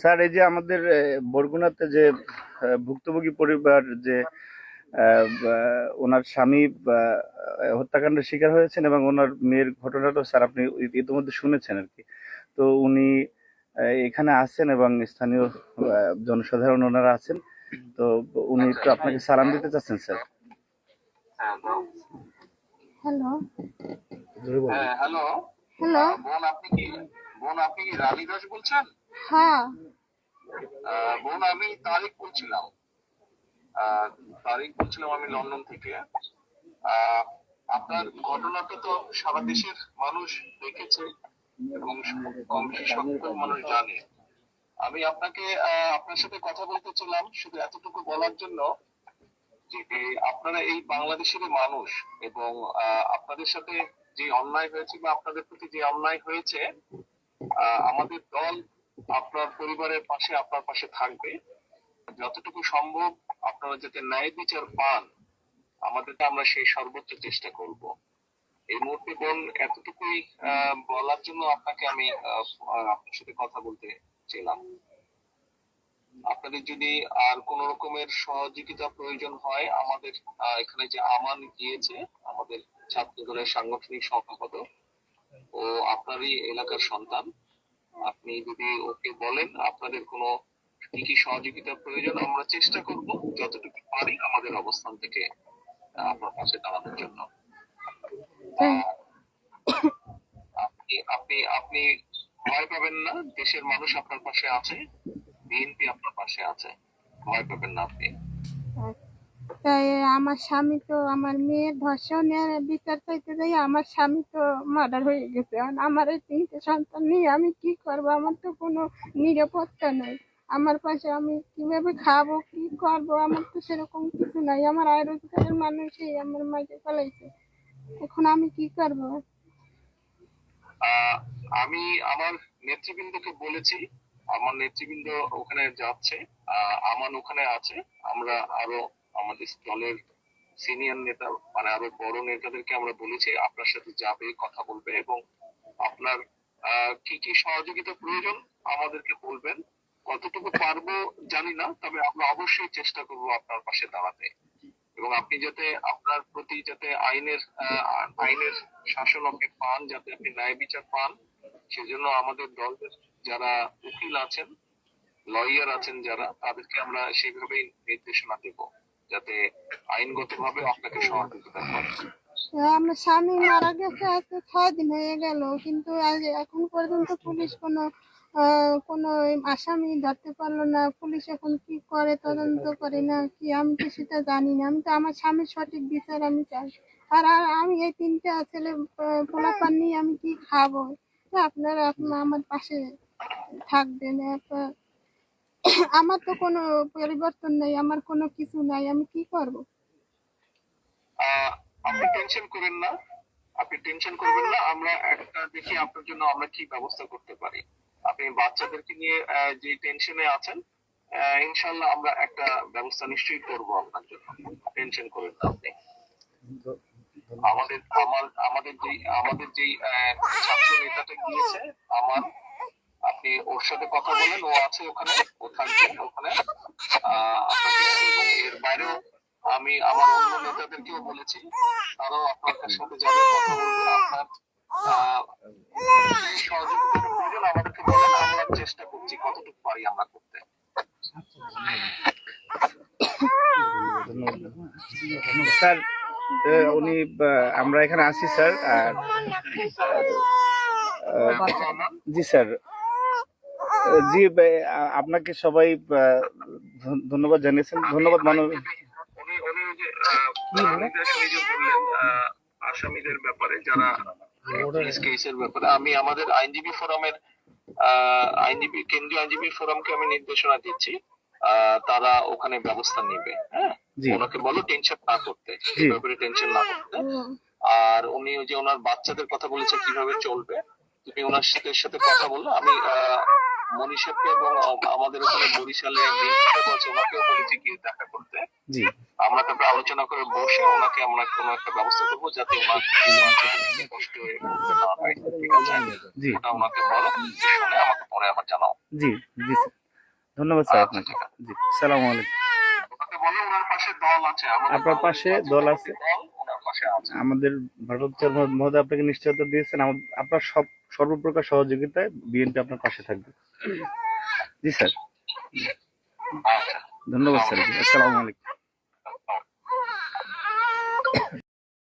Sir এই যে আমাদের বরগুনাতে যে ভুক্তভোগী পরিবার যে ওনার স্বামী হত্যাকাণ্ডের শিকার হয়েছেন এবং ওনার মেয়ের ঘটনাটা স্যার আপনি ইতিমধ্যে শুনেছেন আর কি। তো উনি এখানে আছেন এবং স্থানীয় জনসাধারণ ওনারা আছেন। তো উনি একটু আপনাকে সালাম দিতে চাচ্ছেন স্যার। হ্যালো। হ্যাঁ হ্যালো। হ্যালো। আপনি কি? বোন আপনি রানী দাস বলছেন? হ্যাঁ। বোন আমি তারিক বলছিলাম। তারিক বলছিলাম আমি লন্ডন থেকে। আপনার ঘটনাটা তো সারা দেশের মানুষ দেখেছে এবং কম সংখ্যক মানুষ জানে। আমি আপনাকে আপনার সাথে কথা বলতে শুধু এতটুকু বলার জন্য যে আপনারা এই বাংলাদেশের মানুষ এবং আহ, আপনাদের সাথে যে অন্যায় হয়েছে বা আপনাদের প্রতি যে অন্যায় হয়েছে আমাদের দল আপনার পরিবারের পাশে, আপনার পাশে থাকবে। যতটুকু সম্ভব আপনারা যাতে ন্যায় বিচার পান আমাদের আমরা সেই সর্বোচ্চ চেষ্টা করব। এই মুহূর্তে বোন এতটুকুই বলার জন্য আপনাকে আমি আপনার সাথে কথা বলতে ছিলাম আপনাদের যদি আর কোন রকমের সহযোগিতা প্রয়োজন হয়, আমাদের এখানে যে আমান গিয়েছে, আমাদের ছাত্র দলের সাংগঠনিক সম্পাদক ও আপনারই এলাকার সন্তান। আপনি যদি ওকে বলেন আপনাদের কোনো কি কি সহযোগিতা প্রয়োজন আমরা চেষ্টা করব যতটুকু পারি আমাদের অবস্থান থেকে আপনার পাশে দাঁড়ানোর জন্য। আহ, আপনি আপনি আপনি ভয় পাবেন না দেশের মানুষ আপনার পাশে আছে বিএনপি আপনার পাশে আছে। ভয় পাবেন না আপনি। তাই আমার স্বামী তো, আমার মেয়ের ধর্ষণের বিচার চাইতে যাই আমার স্বামী তো মার্ডার হয়ে গেছে। আমার এই তিনটে সন্তান নিয়ে আমি কি করব? আমার তো কোনো নিরাপত্তা নেই। আমার পাশে আমি কীভাবে খাব, কি করব? আমার তো সেরকম কিছু নাই। আমার আয় রোজগারের মানুষই আমার মাঝে ফেলাইছে এখন আমি কি করব? আমি আমার নেতৃবৃন্দকে বলেছি, আমার নেতৃবৃন্দ ওখানে যাচ্ছে আমান ওখানে আছে। আমরা আরও আমাদের দলের সিনিয়র নেতা মানে আরও বড় নেতাদেরকে আমরা বলেছি, আপনার সাথে যাবে, কথা বলবে এবং আপনার কি কি সহযোগিতা প্রয়োজন আমাদেরকে বলবেন। কতটুকু পারব জানি না, তবে আমরা অবশ্যই চেষ্টা করব আপনার পাশে দাঁড়াতে। এবং আপনি যাতে আপনার প্রতি যাতে আইনের আইনের শাসন আপনি পান, যাতে আপনি ন্যায় বিচার পান, সেজন্য আমাদের দলের যারা উকিল আছেন লয়ার আছেন যারা, তাদেরকে আমরা সেইভাবেই নির্দেশনা দেব। যাতে আইনগতভাবে আপনাকে আমার স্বামী মারা গেছে ছয় দিন হয়ে গেল, কিন্তু এখন পর্যন্ত পুলিশ কোনো আসামি ধরতে পারল না। পুলিশ এখন কি করে, তদন্ত করে না, কি আমি তো সেটা জানি না। আমি তো আমার স্বামীর সঠিক বিচার আমি চাই। আর আমি এই তিনটা ছেলে নিয়ে আমি কি খাব? আপনারা আপনার আমার পাশে থাকবেন একটা আমার তো কোনো পরিবর্তন নেই আমার কোনো কিছু নাই আমি কি করব? আপনি টেনশন করেন না আপনি টেনশন করবেন না আমরা একটা দেখি আপনার জন্য আমরা কি ব্যবস্থা করতে পারি। আপনি বাচ্চাদেরকে নিয়ে যে টেনশনে আছেন আহ, ইনশাল্লাহ আমরা একটা ব্যবস্থা নিশ্চয়ই করব আপনার জন্য। টেনশন করেন না আপনি। আমাদের আমাদের যে আমাদের যে ছাত্র নেতাটা গিয়েছে আমার আপনি ওর সাথে কথা বলেন ও আছে ওখানে ও থাকবে ওখানে। এবং এর বাইরেও আমি আমার অন্য নেতাদেরকেও বলেছি তারাও আপনার সাথে যাবে কথা বলবে। আপনার সহযোগিতার প্রয়োজন আমাদেরকে বলেন আমরা চেষ্টা করছি কতটুকু পারি আমরা করতে। স্যার উনি আমরা এখানে আছি স্যার আর জি স্যার জি আপনাকে সবাই ধন্যবাদ জানিয়েছেন। ধন্যবাদ মানুষ উনি উনি ওই যে আহ, আসামিদের ব্যাপারে যারা কেসের ব্যাপারে আমি আমাদের আইনজীবী ফোরামের আইনজীবী কেন্দ্রীয় আইনজীবী ফোরামকে আমি নির্দেশনা দিচ্ছি আহ, তারা ওখানে ব্যবস্থা নেবে হ্যাঁ? ওনাকে বলো টেনশন না করতে। ব্যাপারে টেনশন না করতে। আর উনি যে ওনার বাচ্চাদের কথা বলেছে কীভাবে চলবে? তুমি ওনার সাথে সাথে কথা বলো আমি আহ, মনীষাকে এবং আমাদের ওখানে বরিশালে ওনাকেও বলেছি গিয়ে দেখা করতে। আমরা তারপরে আলোচনা করে বসে ওনাকে আমরা কোনো একটা ব্যবস্থা করব যাতে ওনার কষ্ট হয়ে না হয় ঠিক আছে? ওটা ওনাকে বলো শুনে আমাকে পরে আবার জানাও। জি জি ধন্যবাদ স্যার আচ্ছা, আপনাকে। জি সালাম আলাইকুম। আপনার পাশে দল আছে। আমাদের ভারত মহোদয় আপনাকে নিশ্চয়তা দিয়েছেন। আপনার সব সর্বপ্রকার সহযোগিতায় বিএনপি আপনার পাশে থাকবে। জি স্যার। ধন্যবাদ স্যার। আসসালামু আলাইকুম।